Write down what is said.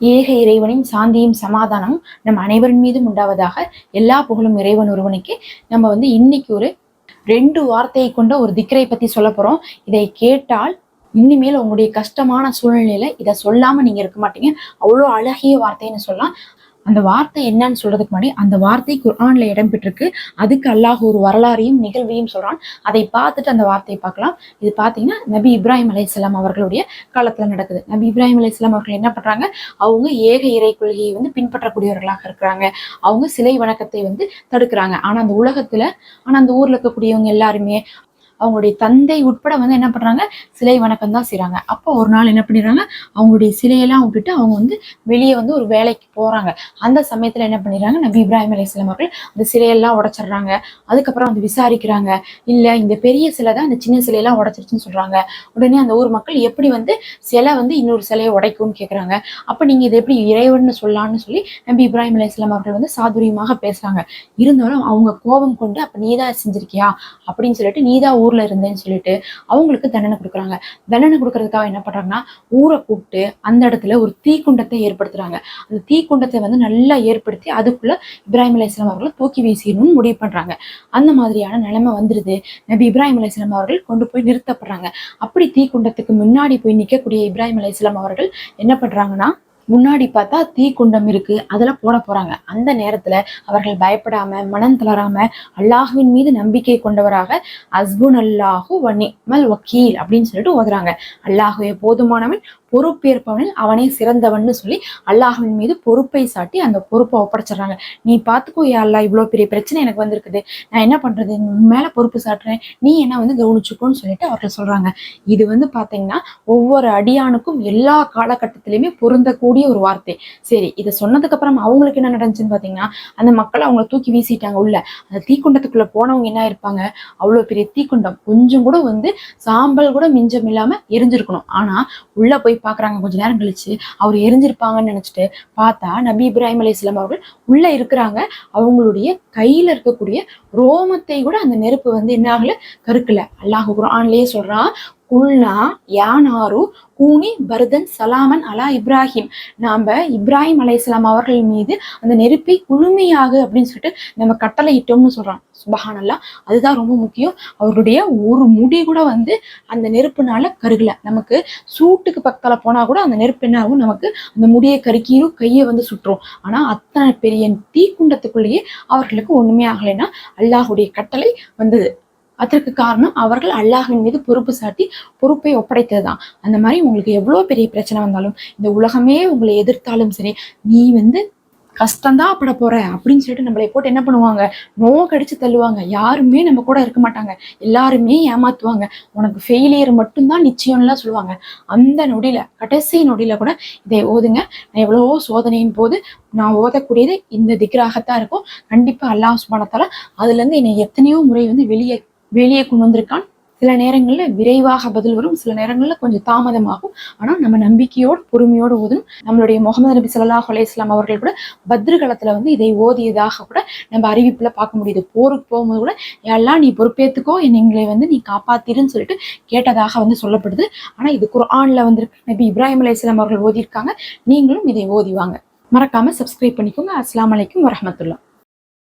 ஏக இறைவனின் சாந்தியும் சமாதானமும் நம் அனைவரின் மீதும் உண்டாவதாக எல்லா புகழும் இறைவன் ஒருவனுக்கு நம்ம வந்து இன்னைக்கு ஒரு ரெண்டு வார்த்தையை கொண்ட ஒரு திக்கரை பத்தி சொல்ல போறோம். இதை கேட்டால் இனிமேல் உங்களுடைய கஷ்டமான சூழ்நிலையில இதை சொல்லாம நீங்க இருக்க மாட்டீங்க. அவ்வளோ அழகிய வார்த்தைன்னு சொல்லலாம். அந்த வார்த்தை என்னன்னு சொல்றதுக்கு முன்னாடி அந்த வார்த்தை குர்ஆன்ல இடம்பெற்றிருக்கு. அதுக்கு அல்லாஹ் ஒரு வரலாறையும் நிகழ்வையும் சொல்றான். அதை பார்த்துட்டு அந்த வார்த்தையை பார்க்கலாம். இது பார்த்தீங்கன்னா நபி இப்ராஹிம் அலைஹிஸ்ஸலாம் அவர்களுடைய காலத்துல நடக்குது. நபி இப்ராஹிம் அலைஹிஸ்ஸலாம் அவர்கள் என்ன பண்றாங்க? அவங்க ஏக இறை கொள்கையை வந்து பின்பற்றக்கூடியவர்களாக இருக்கிறாங்க. அவங்க சிலை வணக்கத்தை வந்து தடுக்கிறாங்க. ஆனா அந்த உலகத்துல ஆனா அந்த ஊர்ல இருக்கக்கூடியவங்க எல்லாருமே அவங்களுடைய தந்தை உட்பட வந்து என்ன பண்ணுறாங்க சிலை வணக்கம் தான் செய்கிறாங்க அப்போ ஒரு நாள் என்ன பண்ணிடுறாங்க? அவங்களுடைய சிலையெல்லாம் விட்டுட்டு அவங்க வந்து வெளியே வந்து ஒரு வேலைக்கு போகிறாங்க அந்த சமயத்தில் என்ன பண்ணிடுறாங்க? நபி இப்ராஹிம் அலைஹிஸ்ஸலாம் அவர்கள் அந்த சிலையெல்லாம் உடைச்சிடுறாங்க. அதுக்கப்புறம் வந்து விசாரிக்கிறாங்க. இல்லை இந்த பெரிய சிலை தான் இந்த சின்ன சிலையெல்லாம் உடைச்சிருச்சுன்னு சொல்றாங்க. உடனே அந்த ஊர் மக்கள் எப்படி வந்து சிலை வந்து இன்னொரு சிலையை உடைக்கும்னு கேட்குறாங்க அப்போ நீங்க இதை எப்படி இறைவன்னு சொல்லலாம்னு சொல்லி நபி இப்ராஹிம் அலைஹிஸ்ஸலாம் அவர்கள் வந்து சாதுரியமாக பேசுகிறாங்க இருந்தாலும் அவங்க கோபம் கொண்டு அப்போ நீ தான் செஞ்சிருக்கியா? அப்படின்னு சொல்லிட்டு நீதான் ஊர்ல இருந்தேன்னு சொல்லிட்டு அவங்களுக்கு தண்டனை கொடுக்குறாங்க. தண்டனை கொடுக்கறதுக்காக என்ன பண்றாங்கன்னா ஊரை கூப்பிட்டு அந்த இடத்துல ஒரு தீக்குண்டத்தை ஏற்படுத்துறாங்க. அந்த தீக்குண்டத்தை வந்து நல்லா ஏற்படுத்தி அதுக்குள்ள இப்ராஹிம் அலைஹிஸ்ஸலாம் அவர்களை தூக்கி வீசிடணும்னு முடிவு பண்றாங்க. அந்த மாதிரியான நிலைமை வந்துருது. நபி இப்ராஹிம் அலைஹிஸ்ஸலாம் அவர்கள் கொண்டு போய் நிறுத்தப்படுறாங்க. அப்படி தீக்குண்டத்துக்கு முன்னாடி போய் நிற்கக்கூடிய இப்ராஹிம் அலைஹிஸ்ஸலாம் அவர்கள் என்ன பண்றாங்கன்னா முன்னாடி பார்த்தா தீ குண்டம் இருக்கு அதுல போட போறாங்க. அந்த நேரத்துல அவர்கள் பயப்படாம மனம் தளராம அல்லாஹுவின் மீது நம்பிக்கை கொண்டவராக அஸ்புன் அல்லாஹு வனிமல் வக்கீல் அப்படின்னு சொல்லிட்டு ஓதுறாங்க. அல்லாஹுவே போதுமானவன் பொறுப்பேற்பவனில் அவனே சிறந்தவன்னு சொல்லி அல்லாஹின் மீது பொறுப்பை சாட்டி அந்த பொறுப்பை ஒப்படைச்சிடுறாங்க. நீ பார்த்துக்கோ யா அல்லாஹ் இவ்வளோ பெரிய பிரச்சனை எனக்கு வந்திருக்குது. நான் என்ன பண்றது? உன் மேல பொறுப்பு சாட்டுறேன். நீ என்ன வந்து கவனிச்சுக்கோன்னு சொல்லிட்டு அவர்கள் சொல்றாங்க. இது வந்து பாத்தீங்கன்னா ஒவ்வொரு அடியானுக்கும் எல்லா காலகட்டத்திலையுமே பொருந்தக்கூடிய ஒரு வார்த்தை. சரி இதை சொன்னதுக்கு அப்புறம் அவங்களுக்கு என்ன நடந்துச்சுன்னு பாத்தீங்கன்னா அந்த மக்கள் அவங்கள தூக்கி வீசிட்டாங்க உள்ள. அந்த தீக்குண்டத்துக்குள்ள போனவங்க என்ன இருப்பாங்க? அவ்வளோ பெரிய தீக்குண்டம். கொஞ்சம் கூட வந்து சாம்பல் கூட மிஞ்சம் இல்லாம எரிஞ்சிருக்கணும். ஆனா உள்ள போய் பாக்குறாங்க. கொஞ்ச நேரம் கழிச்சு அவர் எரிஞ்சிருப்பாங்கன்னு நினைச்சிட்டு பார்த்தா நபி இப்ராஹிம் அலைஹிஸ்ஸலாம் அவர்கள் உள்ள இருக்கிறாங்க. அவங்களுடைய கையில இருக்கக்கூடிய ரோமத்தை கூட அந்த நெருப்பு வந்து என்ன ஆகலை? கருக்கல. அல்லாஹ் குரான்லேயே சொல்றான் குல்னா யானாரு கூனி பர்தன் சலாமன் அலா இப்ராஹிம். நாம் இப்ராஹிம் அலையாம் அவர்கள் மீது அந்த நெருப்பை குளுமையாக அப்படின்னு சொல்லிட்டு நம்ம கட்டளையிட்டோம்னு சொல்கிறோம் சொல்றான். சுபஹானல்லா. அதுதான் ரொம்ப முக்கியம். அவருடைய ஒரு முடி கூட வந்து அந்த நெருப்புனால கருகலை. நமக்கு சூட்டுக்கு பக்கத்தில் போனால் கூட அந்த நெருப்பு என்ன ஆகும்? நமக்கு அந்த முடியை கருக்கிரும் கையை வந்து சுட்டுரும் ஆனால் அத்தனை பெரிய தீக்குண்டத்துக்குள்ளேயே அவர்களுக்கு ஒன்றுமே ஆகலைன்னா அல்லாஹுடைய கட்டளை வந்தது. அதற்கு காரணம் அவர்கள் அல்லாஹின் மீது பொறுப்பு சாட்டி பொறுப்பை ஒப்படைத்தது தான் அந்த மாதிரி உங்களுக்கு எவ்வளோ பெரிய பிரச்சனை வந்தாலும் இந்த உலகமே உங்களை எதிர்த்தாலும் சரி நீ வந்து கஷ்டம்தான் பட போற அப்படின்னு சொல்லிட்டு நம்மளை போட்டு என்ன பண்ணுவாங்க? நோ கடிச்சு தள்ளுவாங்க. யாருமே நம்ம கூட இருக்க மாட்டாங்க. எல்லாருமே ஏமாத்துவாங்க. உனக்கு ஃபெயிலியர் மட்டும்தான் நிச்சயம்லாம் சொல்லுவாங்க. அந்த நொடியில கடைசி நொடியில கூட இதை ஓதுங்க. நான் எவ்வளவோ சோதனையின் போது நான் ஓதக்கூடியது இந்த திக்ராகத்தான் இருக்கும். கண்டிப்பா அல்லாஹ் சுபானத்தால அதுல இருந்து என்னை எத்தனையோ முறை வந்து வெளியே வெளியே கொண்டு வந்திருக்கான். சில நேரங்களில் விரைவாக பதில் வரும். சில நேரங்களில் கொஞ்சம் தாமதமாகும். ஆனால் நம்ம நம்பிக்கையோடு பொறுமையோடு ஓதணும். நம்மளுடைய முகமது நபி சல்லாஹ் அலையாம் அவர்கள் கூட பத்ருகலத்தில் வந்து இதை ஓதியதாக கூட நம்ம அறிவிப்பில் பார்க்க முடியுது. போருக்கு போகும்போது கூட எல்லாம் நீ பொறுப்பேற்றுக்கோ என் எங்களை வந்து நீ காப்பாத்திருன்னு சொல்லிட்டு கேட்டதாக வந்து சொல்லப்படுது. ஆனால் இது குரானில் வந்திருக்கு. நபி இப்ராஹிம் அலையாம் அவர்கள் ஓதியிருக்காங்க. நீங்களும் இதை ஓதிவாங்க மறக்காம சப்ஸ்கிரைப் பண்ணிக்கோங்க. அஸ்லாம் அலைக்கும் வரமத்துல்லா